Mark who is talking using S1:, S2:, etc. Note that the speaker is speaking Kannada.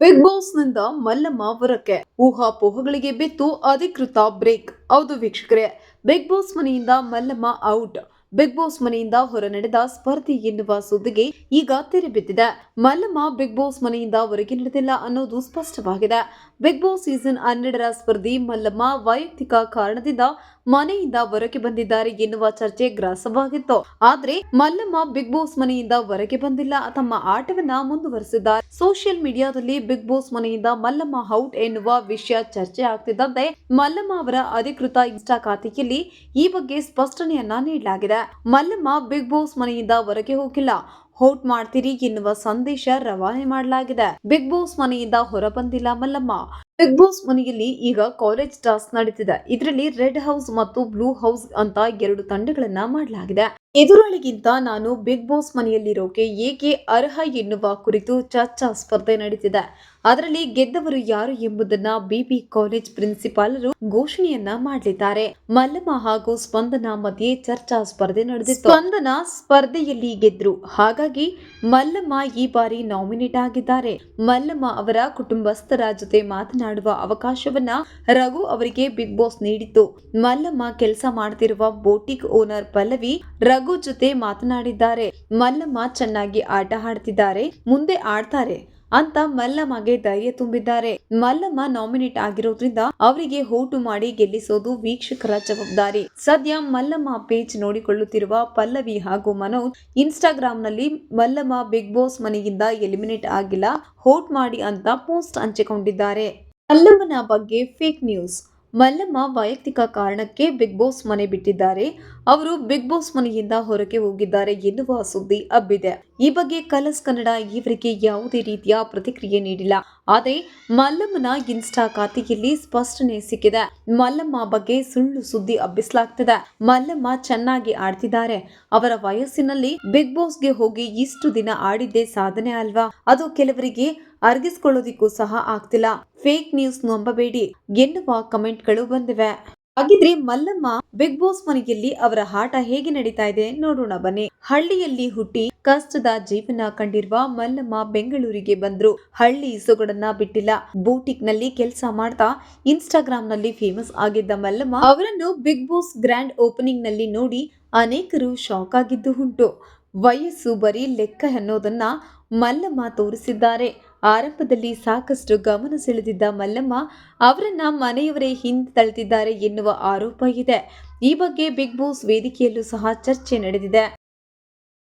S1: ಬಿಗ್ ಬಾಸ್ನಿಂದ ಮಲ್ಲಮ್ಮ ಹೊರಕ್ಕೆ ಊಹಾಪೋಹಗಳಿಗೆ ಬಿತ್ತು ಅಧಿಕೃತ ಬ್ರೇಕ್. ಹೌದು ವೀಕ್ಷಕರೇ, ಬಿಗ್ ಬಾಸ್ ಮನೆಯಿಂದ ಮಲ್ಲಮ್ಮ ಔಟ್. ಬಿಗ್ ಬಾಸ್ ಮನೆಯಿಂದ ಹೊರ ನಡೆದ ಸ್ಪರ್ಧಿ ಎನ್ನುವ ಸುದ್ದಿಗೆ ಈಗ ತೆರೆಬಿದ್ದಿದೆ ಮಲ್ಲಮ್ಮ ಬಿಗ್ ಬಾಸ್ ಮನೆಯಿಂದ ಹೊರಗೆ ನಡೆದಿಲ್ಲ ಅನ್ನೋದು ಸ್ಪಷ್ಟವಾಗಿದೆ. ಬಿಗ್ ಬಾಸ್ ಸೀಸನ್ ಹನ್ನೆರಡರ ಸ್ಪರ್ಧಿ ಮಲ್ಲಮ್ಮ ವೈಯಕ್ತಿಕ ಕಾರಣದಿಂದ ಮನೆಯಿಂದ ಹೊರಗೆ ಬಂದಿದ್ದಾರೆ ಎನ್ನುವ ಚರ್ಚೆ ಗ್ರಾಸವಾಗಿತ್ತು. ಆದ್ರೆ ಮಲ್ಲಮ್ಮ ಬಿಗ್ ಬಾಸ್ ಮನೆಯಿಂದ ಹೊರಗೆ ಬಂದಿಲ್ಲ. ತಮ್ಮ ಆಟವನ್ನ ಮುಂದುವರೆಸಿದ್ದಾರೆ. ಸೋಷಿಯಲ್ ಮೀಡಿಯಾದಲ್ಲಿ ಬಿಗ್ ಬಾಸ್ ಮನೆಯಿಂದ ಮಲ್ಲಮ್ಮ ಔಟ್ ಎನ್ನುವ ವಿಷಯ ಚರ್ಚೆ ಆಗ್ತಿದ್ದಂತೆ ಮಲ್ಲಮ್ಮ ಅವರ ಅಧಿಕೃತ ಇನ್ಸ್ಟಾ ಖಾತೆಯಲ್ಲಿ ಈ ಬಗ್ಗೆ ಸ್ಪಷ್ಟನೆಯನ್ನ ನೀಡಲಾಗಿದೆ. ಮಲ್ಲಮ್ಮ ಬಿಗ್ ಬಾಸ್ ಮನೆಯಿಂದ ಹೊರಗೆ ಹೋಗಿಲ್ಲ. ಹೋಟ್ ಮಾಡ್ತೀರಿ ಎನ್ನುವ ಸಂದೇಶ ರವಾನೆ ಮಾಡಲಾಗಿದೆ. ಬಿಗ್ ಬಾಸ್ ಮನೆಯಿಂದ ಹೊರ ಬಂದಿಲ್ಲ ಮಲ್ಲಮ್ಮ. ಬಿಗ್ ಬಾಸ್ ಮನೆಯಲ್ಲಿ ಈಗ ಕಾಲೇಜ್ ಟಾಸ್ಕ್ ನಡೀತಿದೆ. ಇದರಲ್ಲಿ ರೆಡ್ ಹೌಸ್ ಮತ್ತು ಬ್ಲೂ ಹೌಸ್ ಅಂತ ಎರಡು ತಂಡಗಳನ್ನ ಮಾಡಲಾಗಿದೆ. ಎದುರಾಳಿಗಿಂತ ನಾನು ಬಿಗ್ ಬಾಸ್ ಮನೆಯಲ್ಲಿರೋಕೆ ಏಕೆ ಅರ್ಹ ಎನ್ನುವ ಕುರಿತು ಚರ್ಚಾ ಸ್ಪರ್ಧೆ ನಡೆಸಿದೆ ಅದರಲ್ಲಿ ಗೆದ್ದವರು ಯಾರು ಎಂಬುದನ್ನ ಬಿಬಿ ಕಾಲೇಜ್ ಪ್ರಿನ್ಸಿಪಾಲರು ಘೋಷಣೆಯನ್ನ ಮಾಡಲಿದ್ದಾರೆ. ಮಲ್ಲಮ್ಮ ಹಾಗೂ ಸ್ಪಂದನ ಮಧ್ಯೆ ಚರ್ಚಾ ಸ್ಪರ್ಧೆ ನಡೆದಿತ್ತು. ಸ್ಪಂದನ ಸ್ಪರ್ಧೆಯಲ್ಲಿ ಗೆದ್ರು. ಹಾಗಾಗಿ ಮಲ್ಲಮ್ಮ ಈ ಬಾರಿ ನಾಮಿನೇಟ್ ಆಗಿದ್ದಾರೆ. ಮಲ್ಲಮ್ಮ ಅವರ ಕುಟುಂಬಸ್ಥರ ಜೊತೆ ಮಾತನಾಡುವ ಅವಕಾಶವನ್ನ ರಘು ಅವರಿಗೆ ಬಿಗ್ ಬಾಸ್ ನೀಡಿತ್ತು. ಮಲ್ಲಮ್ಮ ಕೆಲಸ ಮಾಡ್ತಿರುವ ಬೋಟಿಕ್ ಓನರ್ ಪಲ್ಲವಿ ರಘು ಜೊತೆ ಮಾತನಾಡಿದ್ದಾರೆ. ಮಲ್ಲಮ್ಮ ಚೆನ್ನಾಗಿ ಆಟ ಆಡ್ತಿದ್ದಾರೆ. ಮುಂದೆ ಆಡ್ತಾರೆ ಅಂತ ಮಲ್ಲಮ್ಮಗೆ ಧೈರ್ಯ ತುಂಬಿದ್ದಾರೆ. ಮಲ್ಲಮ್ಮ ನಾಮಿನೇಟ್ ಆಗಿರೋದ್ರಿಂದ ಅವರಿಗೆ ಹೋಟು ಮಾಡಿ ಗೆಲ್ಲಿಸೋದು ವೀಕ್ಷಕರ ಜವಾಬ್ದಾರಿ. ಸದ್ಯ ಮಲ್ಲಮ್ಮ ಪೇಜ್ ನೋಡಿಕೊಳ್ಳುತ್ತಿರುವ ಪಲ್ಲವಿ ಹಾಗೂ ಮನೋಜ್ ಇನ್ಸ್ಟಾಗ್ರಾಂನಲ್ಲಿ ಮಲ್ಲಮ್ಮ ಬಿಗ್ ಬಾಸ್ ಮನೆಯಿಂದ ಎಲಿಮಿನೇಟ್ ಆಗಿಲ್ಲ ಹೋಟ್ ಮಾಡಿ ಅಂತ ಪೋಸ್ಟ್ ಹಂಚಿಕೊಂಡಿದ್ದಾರೆ. ಮಲ್ಲಮ್ಮನ ಬಗ್ಗೆ ಫೇಕ್ ನ್ಯೂಸ್. ಮಲ್ಲಮ್ಮ ವೈಯಕ್ತಿಕ ಕಾರಣಕ್ಕೆ ಬಿಗ್ ಬಾಸ್ ಮನೆ ಬಿಟ್ಟಿದ್ದಾರೆ. ಅವರು ಬಿಗ್ ಬಾಸ್ ಮನೆಯಿಂದ ಹೊರಗೆ ಹೋಗಿದ್ದಾರೆ ಎನ್ನುವ ಸುದ್ದಿ ಹಬ್ಬಿದೆ. ಈ ಬಗ್ಗೆ ಕಲರ್ಸ್ ಕನ್ನಡ ಇವರಿಗೆ ಯಾವುದೇ ರೀತಿಯ ಪ್ರತಿಕ್ರಿಯೆ ನೀಡಿಲ್ಲ. ಆದರೆ ಮಲ್ಲಮ್ಮನ ಇನ್ಸ್ಟಾ ಖಾತೆಯಲ್ಲಿ ಸ್ಪಷ್ಟನೆ ಸಿಕ್ಕಿದೆ. ಮಲ್ಲಮ್ಮ ಬಗ್ಗೆ ಸುಳ್ಳು ಸುದ್ದಿ ಹಬ್ಬಿಸಲಾಗ್ತಿದೆ ಮಲ್ಲಮ್ಮ ಚೆನ್ನಾಗಿ ಆಡ್ತಿದ್ದಾರೆ. ಅವರ ವಯಸ್ಸಿನಲ್ಲಿ ಬಿಗ್ ಬಾಸ್ಗೆ ಹೋಗಿ ಇಷ್ಟು ದಿನ ಆಡಿದ್ದೇ ಸಾಧನೆ ಅಲ್ವಾ? ಅದು ಕೆಲವರಿಗೆ ಅರ್ಗಿಸ್ಕೊಳ್ಳೋದಿಕ್ಕೂ ಸಹ ಆಗ್ತಿಲ್ಲ. ಫೇಕ್ ನ್ಯೂಸ್ ನಂಬಬೇಡಿ ಎನ್ನುವ ಕಮೆಂಟ್ಗಳು ಬಂದಿವೆ. ಹಾಗಿದ್ರೆ ಮಲ್ಲಮ್ಮ ಬಿಗ್ ಬಾಸ್ ಮನೆಯಲ್ಲಿ ಅವರ ಆಟ ಹೇಗೆ ನಡೀತಾ ಇದೆ ನೋಡೋಣ ಬನ್ನಿ. ಹಳ್ಳಿಯಲ್ಲಿ ಹುಟ್ಟಿ ಕಷ್ಟದ ಜೀವನ ಕಂಡಿರುವ ಮಲ್ಲಮ್ಮ ಬೆಂಗಳೂರಿಗೆ ಬಂದ್ರು. ಹಳ್ಳಿ ಸೊಗಡನ್ನ ಬಿಟ್ಟಿಲ್ಲ. ಬೂಟಿಕ್ನಲ್ಲಿ ಕೆಲಸ ಮಾಡ್ತಾ ಇನ್ಸ್ಟಾಗ್ರಾಮ್ನಲ್ಲಿ ಫೇಮಸ್ ಆಗಿದ್ದ ಮಲ್ಲಮ್ಮ ಅವರನ್ನು ಬಿಗ್ ಬಾಸ್ ಗ್ರ್ಯಾಂಡ್ ಓಪನಿಂಗ್ನಲ್ಲಿ ನೋಡಿ ಅನೇಕರು ಶಾಕ್ ಆಗಿದ್ದು ಉಂಟು. ವಯಸ್ಸು ಬರೀ ಲೆಕ್ಕ ಅನ್ನೋದನ್ನ ಮಲ್ಲಮ್ಮ ತೋರಿಸಿದ್ದಾರೆ. ಆರಂಭದಲ್ಲಿ ಸಾಕಷ್ಟು ಗಮನ ಸೆಳೆದಿದ್ದ ಮಲ್ಲಮ್ಮ, ಅವರನ್ನ ಮನೆಯವರೇ ಹಿಂದೆ ತಳ್ತಿದ್ದಾರೆ ಎನ್ನುವ ಆರೋಪ ಇದೆ. ಈ ಬಗ್ಗೆ ಬಿಗ್ ಬಾಸ್ ವೇದಿಕೆಯಲ್ಲೂ ಸಹ ಚರ್ಚೆ ನಡೆದಿದೆ.